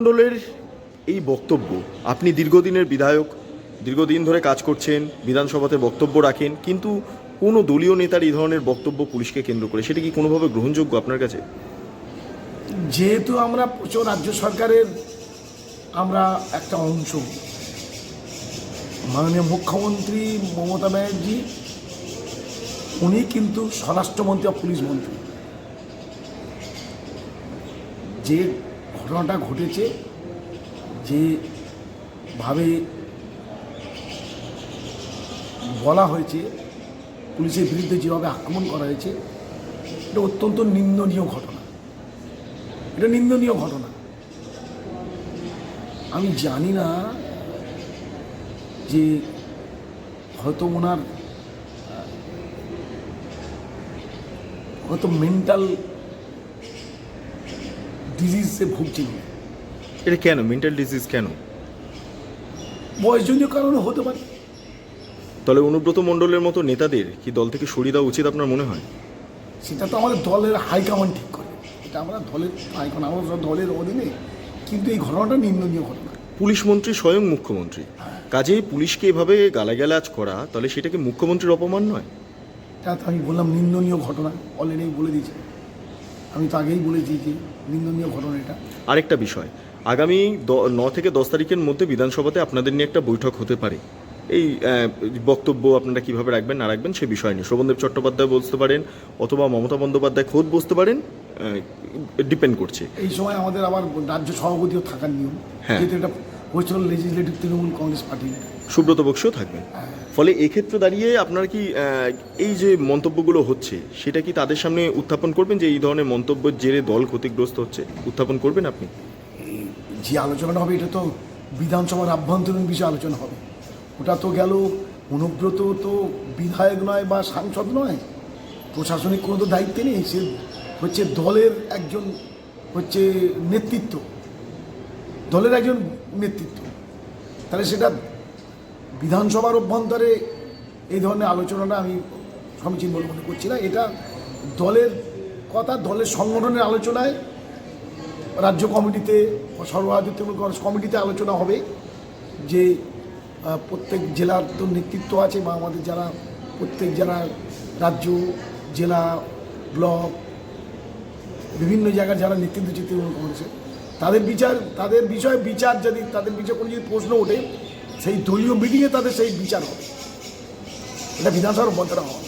মণ্ডলের এই বক্তব্য, আপনি দীর্ঘদিনের বিধায়ক, দীর্ঘদিন ধরে কাজ করছেন, বিধানসভাতে বক্তব্য রাখেন, কিন্তু কোনো দলীয় নেতার এই ধরনের বক্তব্য পুলিশকে কেন্দ্র করে, সেটা কি কোনোভাবে গ্রহণযোগ্য আপনার কাছে? যেহেতু আমরা প্রচুর রাজ্য সরকারের আমরা একটা অংশ, মাননীয় মুখ্যমন্ত্রী মমতা ব্যানার্জি, উনি কিন্তু স্বরাষ্ট্রমন্ত্রী পুলিশ মন্ত্রী। যে ঘটনাটা ঘটেছে যেভাবে বলা হয়েছে, পুলিশের বিরুদ্ধে যেভাবে আক্রমণ করা হয়েছে, এটা অত্যন্ত নিন্দনীয় ঘটনা। এটা নিন্দনীয় ঘটনা। আমি জানি না যে হয়তো ওনার, হয়তো মেন্টাল ডিজিজে ভুগছেন এটা কেন? মেন্টাল ডিজিজ কেন? বয়সজনীয় কারণে হতে পারে। তাহলে অনুব্রত মণ্ডলের মতো নেতাদের কি দল থেকে সরিয়ে দেওয়া উচিত আপনার মনে হয়? সেটা তো আমাদের দলের হাইকমান্ড ঠিক করে। এটা আমরা দলের হাইকমান্ড আমরা দলের অধীনে। কিন্তু এই ঘটনাটা নিন্দনীয় ঘটনা। পুলিশ মন্ত্রী স্বয়ং মুখ্যমন্ত্রী। কাজেই পুলিশকে এভাবে গালাগালাজ করা তাহলে সেটাকে মুখ্যমন্ত্রীর অপমান নয়? তা তো আমি বললাম নিন্দনীয় ঘটনা অলরেডি বলে দিয়েছি। আমি তো আগেই বলেছি যে নিন্দনীয় ঘটনা এটা। আরেকটা বিষয় আগামী ন থেকে দশ তারিখের মধ্যে বিধানসভাতে আপনাদের নিয়ে একটা বৈঠক হতে পারে। এই বক্তব্য আপনারা কীভাবে রাখবেন না রাখবেন সে বিষয় নিয়ে। শোভনদেব চট্টোপাধ্যায় বলতে পারেন অথবা মমতা বন্দ্যোপাধ্যায় খোদ বসতে পারেন ডিপেন্ড করছে। এই সময় আমাদের আবার রাজ্য সভাপতিও থাকার নিয়ম। হ্যাঁ। যেহেতু এটা western legislative Trinamool Congress party Subrata বক্সিও থাকবেন। ফলে এক্ষেত্রে দাঁড়িয়ে আপনার কি এই যে মন্তব্যগুলো হচ্ছে, সেটা কি তাদের সামনে উত্থাপন করবেন যে এই ধরনের মন্তব্যের জেরে দল ক্ষতিগ্রস্ত হচ্ছে? উত্থাপন করবেন আপনি? যে আলোচনাটা হবে, এটা তো বিধানসভার আভ্যন্তরীণ বিষয়ে আলোচনা হবে। ওটা তো গেল, অনুব্রত তো বিধায়ক নয় বা সাংসদ নয়। প্রশাসনিক কোনো তো দায়িত্বে নেই, সে হচ্ছে দলের একজন হচ্ছে নেতৃত্ব। দলের একজন নেতৃত্ব। তাহলে সেটা বিধানসভার অভ্যন্তরে এই ধরনের আলোচনাটা আমি সমীচীন বলে মনে করছি না। এটা দলের কথা, দলের সংগঠনের আলোচনায় রাজ্য কমিটিতে, সর্বভারতীয় কমিটিতে আলোচনা হবে যে প্রত্যেক জেলার তো নেতৃত্ব আছে বা আমাদের যারা, প্রত্যেক যারা রাজ্য, জেলা, ব্লক, বিভিন্ন জায়গার যারা নেতৃত্ব তৃণমূল কংগ্রেসের, তাদের বিচার, তাদের বিষয়ে বিচার যদি, তাদের বিচার কোনো যদি প্রশ্ন ওঠে সেই দলীয় মিটিংয়ে তাদের সেই বিচার হবে। এটা বিধানসভার মন্ত্রণা হবে